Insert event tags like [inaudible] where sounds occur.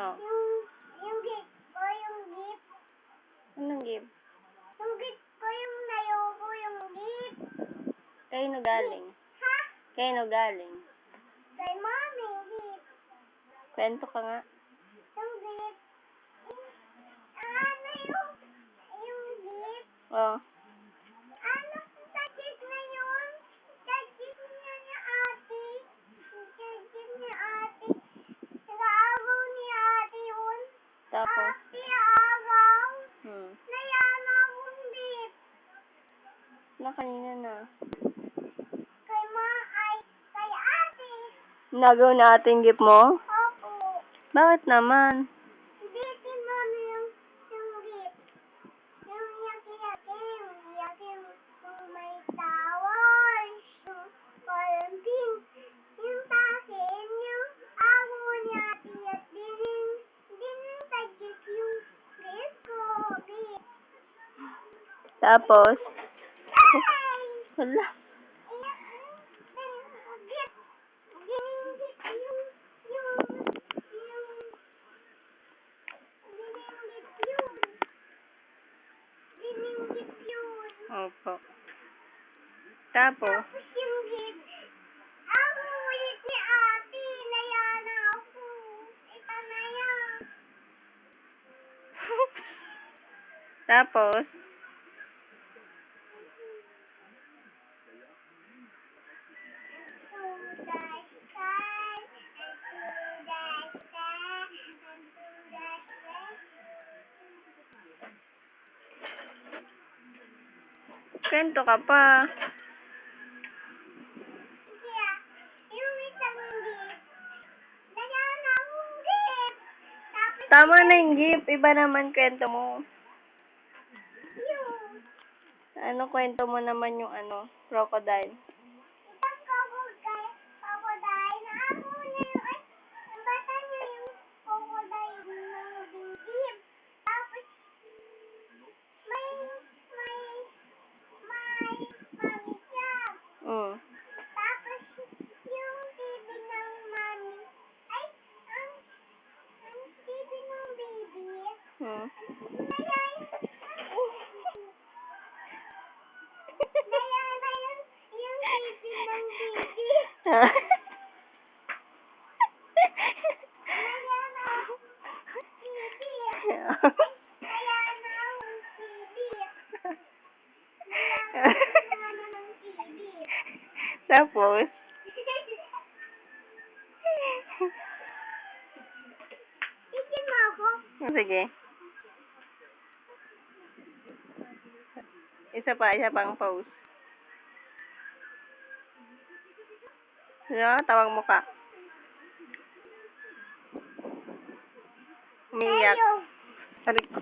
Oh. Yung, yung gift ko, yung gift. Anong gift? Yung gift ko, yung nayoko, yung gift. Kayo na galing. Ha? Kayo na galing. Kay mami, gift. Kwento ka nga. Yung gift. Ano yung, yung gift? Oh. Ano sa gift na yun? Sa gift niya ni ate. Sa gift ni ate. Nag-aagaw ni ate yun. Tapos, hmm. Na kanina na. Kay ma, ay, kay ate. Nagaw na ating gift mo? Opo. Bakit naman? Hindi, tinan yung, yung gift. Yung yaki-yaki, yung yaki, yung yung may towers, yung parang pink. Yung takin, yung ako ni ate at din, din yung tagit yung gift ko, gift. Tapos, wala. Opo. Tapos, Tapos [laughs] kwento ka pa. Tama na yung gift. Iba naman kwento mo. Ano kwento mo naman yung ano, crocodile? Mm. Tapos, yung TV ng mami, ay, ang, ang TV ng baby, Mm. nayay, nayay na yung, yung TV ng baby. [laughs] [laughs] [laughs] Nayay na TV. Tapos, Isin mo ako. sige. Isa pa, isa pang pose. Ano? Tawag mo ka. Umiyak. Tayo. Sabi ko.